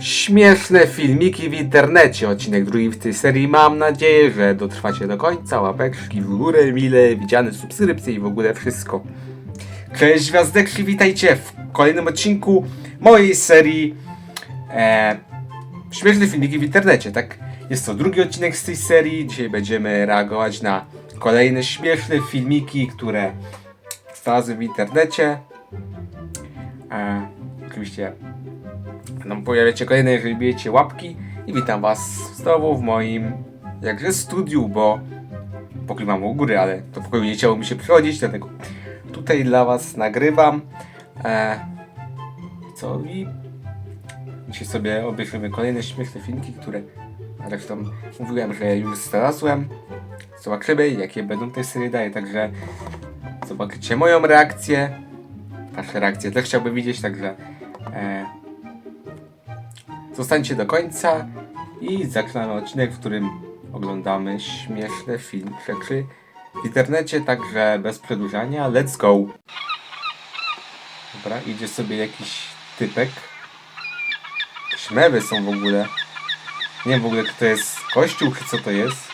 Śmieszne filmiki w internecie. Odcinek drugi w tej serii. Mam nadzieję, że dotrwacie do końca. Łapeczki w górę, mile widziane subskrypcje i w ogóle wszystko. Cześć Gwiazdeczki, witajcie w kolejnym odcinku mojej serii e, Śmieszne filmiki w internecie, tak? Jest to drugi odcinek z tej serii. Dzisiaj będziemy reagować na kolejne śmieszne filmiki, które znalazłem w internecie. E, oczywiście będą pojawiać się kolejne, jeżeli bijecie łapki. I witam Was znowu w moim jakże studiu, bo pokój mam u góry, ale do pokoju nie chciało mi się przychodzić, dlatego tutaj dla Was nagrywam. E, co i dzisiaj sobie obejrzymy kolejne śmieszne filmiki, które zresztą mówiłem, że już znalazłem. Zobaczymy, jakie będą te serie daje, także zobaczycie moją reakcję. Wasze reakcje też chciałbym widzieć, także e, zostańcie do końca i zaczynamy odcinek, w którym oglądamy śmieszne film, rzeczy w internecie, także bez przedłużania, let's go! Dobra, idzie sobie jakiś typek. Śmewy są w ogóle. Nie wiem w ogóle, kto to jest kościół, czy co to jest.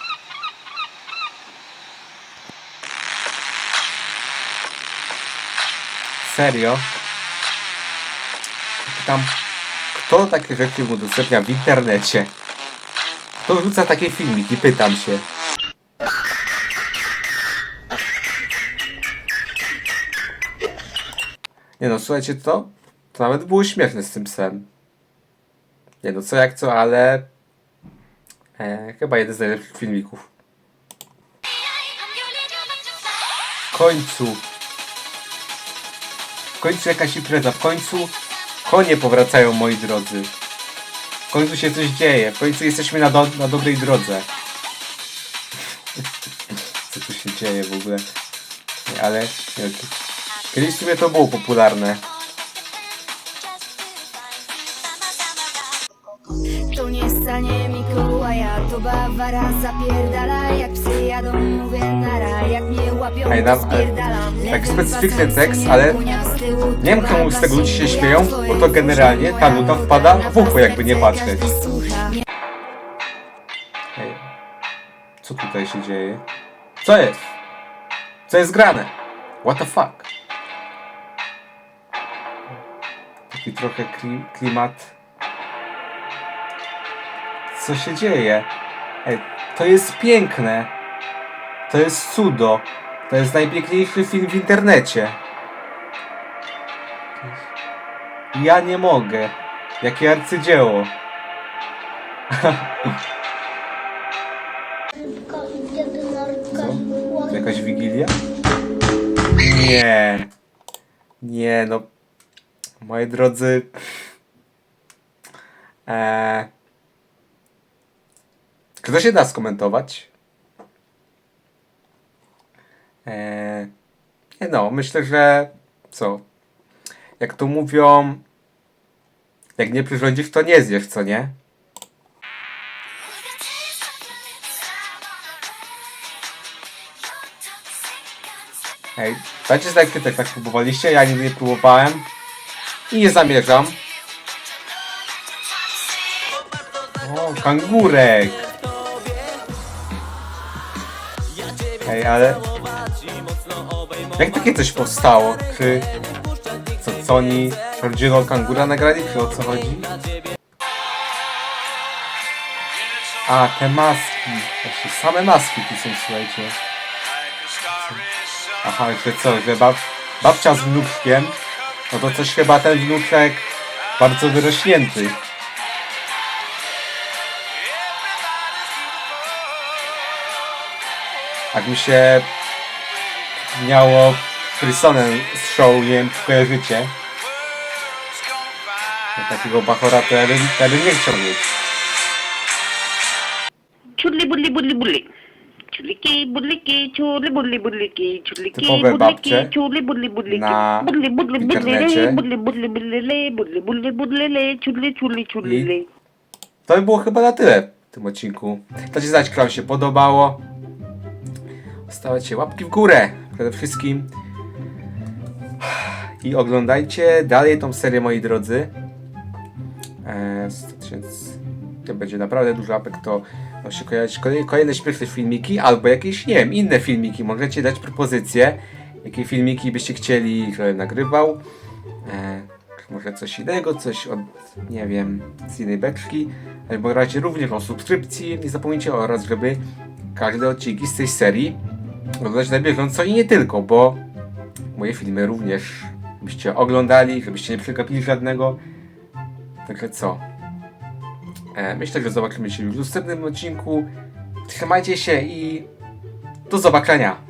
Serio? Pytam, kto takie rzeczy udostępnia w internecie? Kto rzuca takie filmiki? Pytam się. Nie no, słuchajcie, to, to nawet było śmieszne z tym psem. Nie no, co jak co, ale e, chyba jeden z najlepszych filmików. W końcu. W końcu jakaś impreza, w końcu konie powracają, moi drodzy. W końcu się coś dzieje, w końcu jesteśmy na, do, na dobrej drodze. Co tu się dzieje w ogóle? Nie, ale kiedyś w to było popularne. To nie stanie Mikołaja, to Bawara zapierdala Jak psy jadą, mówię nara Jak mnie łapią, Ej, to ale spierdalam tak specyficzny tekst, ale Nie wiem czemu z tego ludzie się śmieją, bo to generalnie ta nuta wpada w ucho, jakby nie patrzeć. Ej, co tutaj się dzieje? Co jest? Co jest grane? What the fuck? Taki trochę kli klimat. Co się dzieje? Ej, to jest piękne. To jest cudo. To jest najpiękniejszy film w internecie. Ja nie mogę. Jakie arcydzieło. Co? Jakaś wigilia? Nie. Nie, no. Moi drodzy. Eee, kto się da skomentować? Eee, no, myślę, że co? Jak to mówią, jak nie przyrządzisz, to nie zjesz, co nie? Ej, dajcie znać, kiedy tak próbowaliście, ja nigdy nie próbowałem i nie zamierzam. O, kangurek! Ej, ale... Jak takie coś powstało? Czy... Co, co oni prawdziwego kangura nagrali, czy o co chodzi? A, te maski. Właśnie same maski tu są, słuchajcie. Aha, że co, że bab, babcia z wnuczkiem, no to coś chyba ten wnuczek bardzo wyrośnięty. Jak mi się miało Frisonem z show, nie wiem kojarzycie. No, takiego bachora to ja bym, ja bym nie chciał mieć. Chudli budli budli budli. Chudliki budliki, chudli budli budliki, chudliki Typowe babcie budliki, chudli budli budliki. na Budli budli budli internecie. le, budli budli budli le, budli budli budli le, chudli chudli chudli I- le. To by było chyba na tyle w tym odcinku. Dajcie znać, kto wam się podobało. Stawiajcie łapki w górę przede wszystkim. I oglądajcie dalej tą serię, moi drodzy. E, 100 tysięcy. To będzie naprawdę dużo apek, to się kojarzyć kolej, kolejne śmieszne filmiki, albo jakieś, nie wiem, inne filmiki. Możecie dać propozycje, jakie filmiki byście chcieli, że nagrywał. E, może coś innego, coś od, nie wiem, z innej beczki. Albo raczej również o subskrypcji. Nie zapomnijcie oraz, żeby każde odcinki z tej serii oglądać na bieżąco i nie tylko, bo moje filmy również byście oglądali, żebyście nie przegapili żadnego. Także co? E, myślę, że zobaczymy się już w następnym odcinku. Trzymajcie się i do zobaczenia!